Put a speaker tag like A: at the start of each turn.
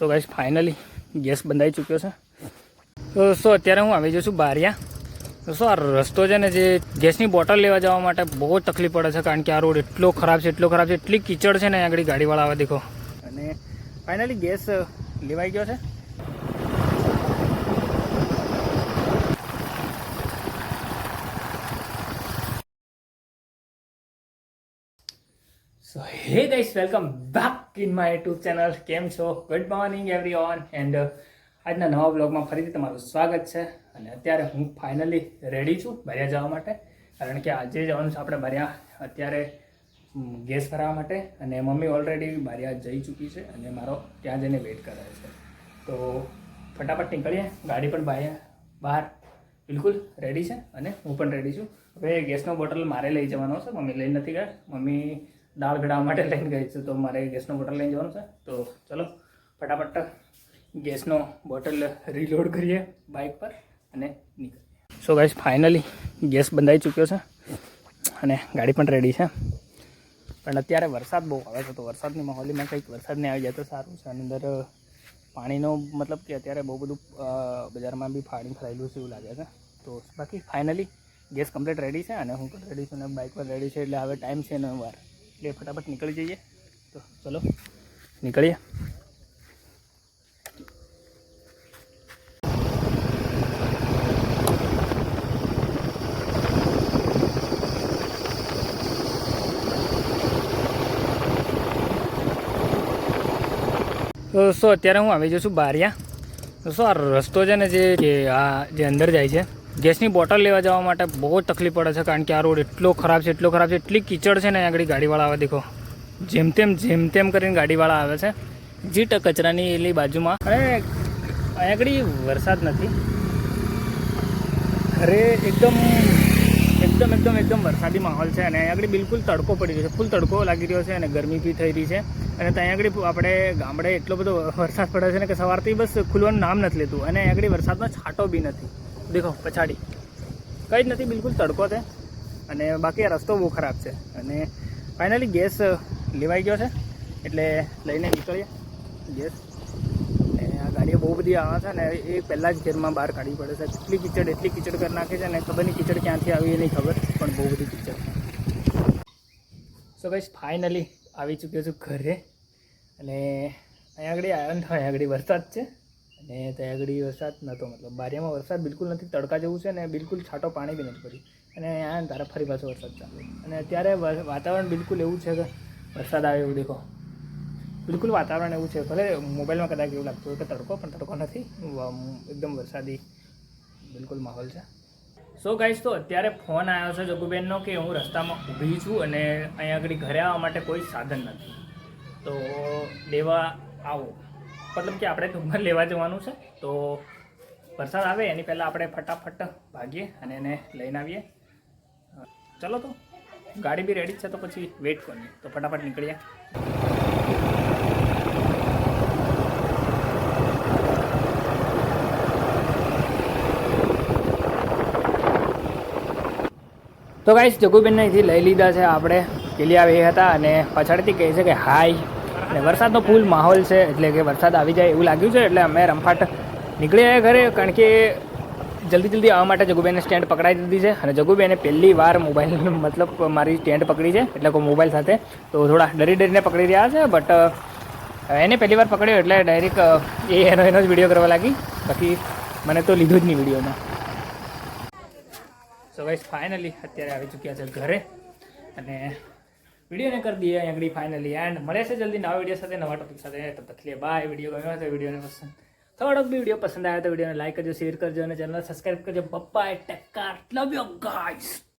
A: So guys finally gas બંધાઈ ચૂક્યો છે. તો સો, અત્યારે હું આવી જઉં છું બારિયા. શું આ રસ્તો છે ને જે ગેસની બોટલ લેવા જવા માટે બહુ તકલીફ પડે છે, કારણ કે આ રોડ એટલો ખરાબ છે, એટલો ખરાબ છે, એટલી કીચડ છે ને આગળ ગાડીવાળા આવે, દેખો. અને ફાઇનલી ગેસ લેવાઈ ગયો છે. So hey guys welcome back in my YouTube channel કેમ છો? Good morning everyone and આજના નવા બ્લોગમાં ફરીથી તમારું સ્વાગત છે. અને અત્યારે હું ફાઇનલી રેડી છું ભર્યા જવા માટે. કારણ કે આજે જવાનું છે આપણે ભર્યા અત્યારે ગેસ ભરાવા માટે. અને મમ્મી ઓલરેડી બારિયા જઈ ચૂકી છે અને મારો ત્યાં જઈને વેઇટ કરે છે. તો ફટાફટ નીકળીએ, ગાડી પણ બહાર બહાર. બિલકુલ રેડી છે અને હું પણ રેડી છું. હવે ગેસનો બોટલ મારે લઈ જવાનો છે. મમ્મી લઈ નથી ગયા. મમ્મી દાળ ગળાવવા માટે લઈને ગઈ છે. તો મારે ગેસનો બોટલ લઈને જવાનું છે. તો ચલો, ફટાફટ ગેસનો બોટલ રીલોડ કરીએ બાઇક પર અને નીકળીએ. સો ગાઈસ ફાઇનલી ગેસ બંધાઈ ચૂક્યો છે અને ગાડી પણ રેડી છે. પણ અત્યારે વરસાદ બહુ આવે છે. તો વરસાદની માહોલીમાં કંઈક વરસાદ નહીં આવી જાય તો સારું છે. અને અંદર પાણીનો મતલબ કે અત્યારે બહુ બધું બજારમાં બી પાણી ફરાયેલું છે એવું લાગે છે. તો બાકી ફાઇનલી ગેસ કમ્પ્લીટ રેડી છે અને હું પણ રેડી છું અને બાઇક પર રેડી છે. એટલે હવે ટાઈમ છે નવ વાર. એટલે ફટાફટ નીકળી જઈએ. તો ચલો, નીકળીએ. તો શું અત્યારે હું આવી જઉં છું બારિયા. તો શું આ રસ્તો છે ને જે આ જે અંદર જાય છે ગેસની બોટલ લેવા જવા માટે બહુ જ તકલીફ પડે છે, કારણ કે આ રોડ એટલો ખરાબ છે, એટલો ખરાબ છે, એટલી કીચડ છે ને આગળ ગાડીવાળા આવે, દેખો. જેમ તેમ જેમ તેમ કરીને ગાડીવાળા આવે છે. જીટ કચરાની એલી બાજુમાં. અને આગળ વરસાદ નથી. અરે, એકદમ એકદમ એકદમ એકદમ વરસાદી માહોલ છે અને અહીંયા આગળ બિલકુલ તડકો પડી રહ્યો છે, ફૂલ તડકો લાગી રહ્યો છે અને ગરમી બી થઈ રહી છે. અને ત્યાં આગળ આપણે ગામડે એટલો બધો વરસાદ પડે છે ને કે સવારથી બસ ખુલવાનું નામ નથી લેતું અને અહીંયા આગળ વરસાદનો છાંટો બી નથી. દેખો, પછાડી. કંઈ જ નથી, બિલકુલ તડકો છે. અને બાકી આ રસ્તો બહુ ખરાબ છે. અને ફાઇનલી ગેસ લેવાઈ ગયો છે. એટલે લઈને નીકળીએ. ગેસ. અને આ ગાડીઓ બહુ બધી આવે છે ને એ પહેલાં જ ઘેરમાં બહાર કાઢવી પડે છે. એટલી કિચડ એટલી કિચડ કરી નાખે છે અને ખબર નહીં કિચડ ક્યાંથી આવી એ નહીં ખબર, પણ બહુ બધી કિચડ. સો ગઈશ ફાઇનલી આવી ચૂક્યો છું ઘરે. અને અહીંયા આગળ આવ્યો ને અહીંયા આગળ વરસાદ છે. અને ત્યાં આગળ વરસાદ નહોતો મતલબ બારિયામાં વરસાદ બિલકુલ નથી, તડકા જેવું છે ને બિલકુલ છાંટો પાણી બી નથી પડ્યું અને અહીંયા તારા ફરી પાછો વરસાદ ચાલુ અને અત્યારે વાતાવરણ બિલકુલ એવું છે કે વરસાદ આવે એવું દેખો. બિલકુલ વાતાવરણ એવું છે, ભલે મોબાઈલમાં કદાચ એવું લાગતું હોય કે તડકો, પણ તડકો નથી. એકદમ વરસાદી બિલકુલ માહોલ છે. સો ગાઈસ તો અત્યારે ફોન આવ્યો છે જગુબેનનો કે હું રસ્તામાં ઊભી છું અને અહીંયા આગળ ઘરે આવવા માટે કોઈ સાધન નથી. તો દેવા આવો. મતલબ કે આપણે ડુંગર લેવા જવાનું છે, તો વરસાદ આવે એની પહેલાં આપણે ફટાફટ ભાગીએ અને એને લઈને આવીએ. ચલો તો, ગાડી બી રેડી છે, તો પછી વેઇટ કરીએ. તો ફટાફટ નીકળીએ. તો ગાઈસ જગુબેનને અહીંથી લઈ લીધા છે, આપણે કેલિયા એ હતા અને પાછળથી કહે છે કે હાય અને વરસાદનો ફૂલ માહોલ છે, એટલે કે વરસાદ આવી જાય એવું લાગ્યું છે, એટલે અમે રમફાટ નીકળી આવ્યા ઘરે, કારણ કે જલ્દી જલ્દી આવવા માટે જગુબેને સ્ટેન્ડ પકડાઈ દીધી છે, અને જગુબેને પહેલી વાર મોબાઈલ મતલબ મારી સ્ટેન્ડ પકડી છે, એટલે કોઈ મોબાઈલ સાથે. તો થોડા ડરી ડરીને પકડી રહ્યા છે, બટ એને પહેલી વાર પકડ્યો, એટલે ડાયરેક્ટ એ એનો એનો જ વીડિયો કરવા લાગી. બાકી મને તો લીધું જ નહીં વિડીયોમાં. સો ગાઈસ ફાઇનલી અત્યારે આવી ચૂક્યા છે ઘરે, અને વિડીયોને કરી દઈએ અહીંયા આગળ ફાઇનલી એન્ડ મળે છે જલ્દી નવા વીડિયો સાથે, નવા ટોપિક સાથે. તબ તક બાય વીડિયો ગમ્યો હોય તો વિડીયોને પસંદ. થોડોક બી વીડિયો પસંદ આવ્યો તો વિડીયોને લાઈક કરજો શેર કરજો અને ચેનલ સબસ્ક્રાઈબ કરજો. પપ્પા એ ટેક્કાર લવ ગાઈસ